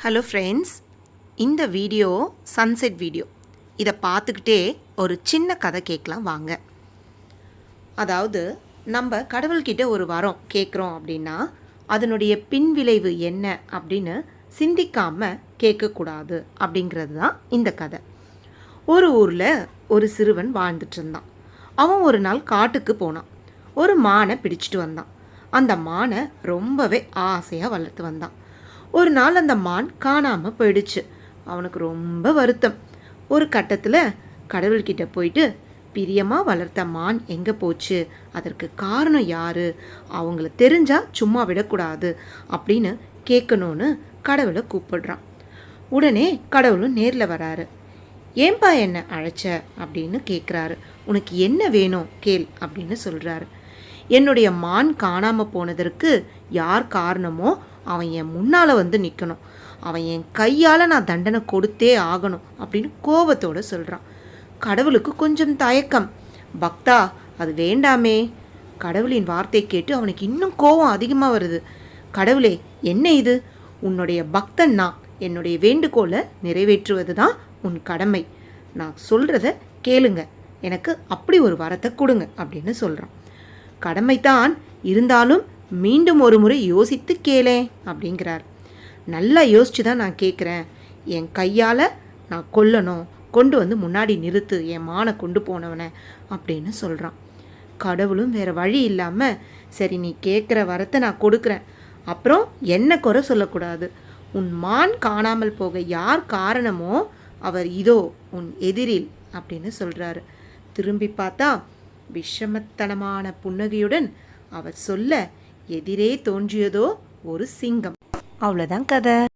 Hello friends இந்த video sunset video இதை பார்த்துக்கிட்டே ஒரு சின்ன கதை கேட்கலாம் வாங்க. அதாவது நம்ம கடவுள்கிட்ட ஒரு வரம் கேட்குறோம் அப்படின்னா அதனுடைய பின்விளைவு என்ன அப்படின்னு சிந்திக்காமல் கேட்கக்கூடாது அப்படிங்கிறது தான் இந்த கதை. ஒரு ஊரில் ஒரு சிறுவன் வாழ்ந்துட்டு இருந்தான். அவன் ஒரு நாள் காட்டுக்கு போனான். ஒரு மானை பிடிச்சிட்டு வந்தான். அந்த மானை ரொம்பவே ஆசையாக வளர்த்து வந்தான். ஒரு நாள் அந்த மான் காணாமல் போயிடுச்சு. அவனுக்கு ரொம்ப வருத்தம். ஒரு கட்டத்தில் கடவுள்கிட்ட போயிட்டு பிரியமாக வளர்த்த மான் எங்கே போச்சு? அதற்கு காரணம் யார்? அவங்கள தெரிஞ்சால் சும்மா விடக்கூடாது அப்படின்னு கேட்கணும்னு கடவுளை கூப்பிடுறான். உடனே கடவுளும் நேரில் வராரு. ஏன்பா என்ன அழைச்ச? அப்படின்னு கேட்குறாரு உனக்கு என்ன வேணும்? கேள் அப்படின்னு சொல்கிறாரு என்னுடைய மான் காணாமல் போனதற்கு யார் காரணமோ அவன் என் முன்னால் வந்து நிற்கணும் அவன் என் கையால் நான் தண்டனை கொடுத்தே ஆகணும் அப்படின்னு கோபத்தோடு சொல்கிறான் கடவுளுக்கு கொஞ்சம் தயக்கம். பக்தா அது வேண்டாமே. கடவுளின் வார்த்தை கேட்டு அவனுக்கு இன்னும் கோபம் அதிகமாக வருது. கடவுளே என்ன இது? உன்னுடைய பக்தன் நான். என்னுடைய வேண்டுகோளை நிறைவேற்றுவது தான் உன் கடமை. நான் சொல்கிறத கேளுங்க. எனக்கு அப்படி ஒரு வரத்தை கொடுங்க அப்படின்னு சொல்கிறான் கடமைத்தான் இருந்தாலும் மீண்டும் ஒரு முறை யோசித்து கேளே அப்படிங்கிறார். நல்லா யோசிச்சு தான் நான் கேட்குறேன் என் கையால் நான் கொல்லணும். கொண்டு வந்து முன்னாடி நிறுத்து. என் மானை கொண்டு போனவனை அப்படின்னு சொல்கிறான் கடவுளும் வேறு வழி இல்லாமல் சரி நீ கேட்குற வரத்தை நான் கொடுக்குறேன். அப்புறம் என்ன குறை சொல்லக்கூடாது? உன் மான் காணாமல் போக யார் காரணமோ அவர் இதோ உன் எதிரில் அப்படின்னு சொல்கிறாரு திரும்பி பார்த்தா விஷமத்தனமான புன்னகையுடன் அவர் சொல்ல எதிரே தோன்றியதோ ஒரு சிங்கம். அவ்வளோதான் கதை.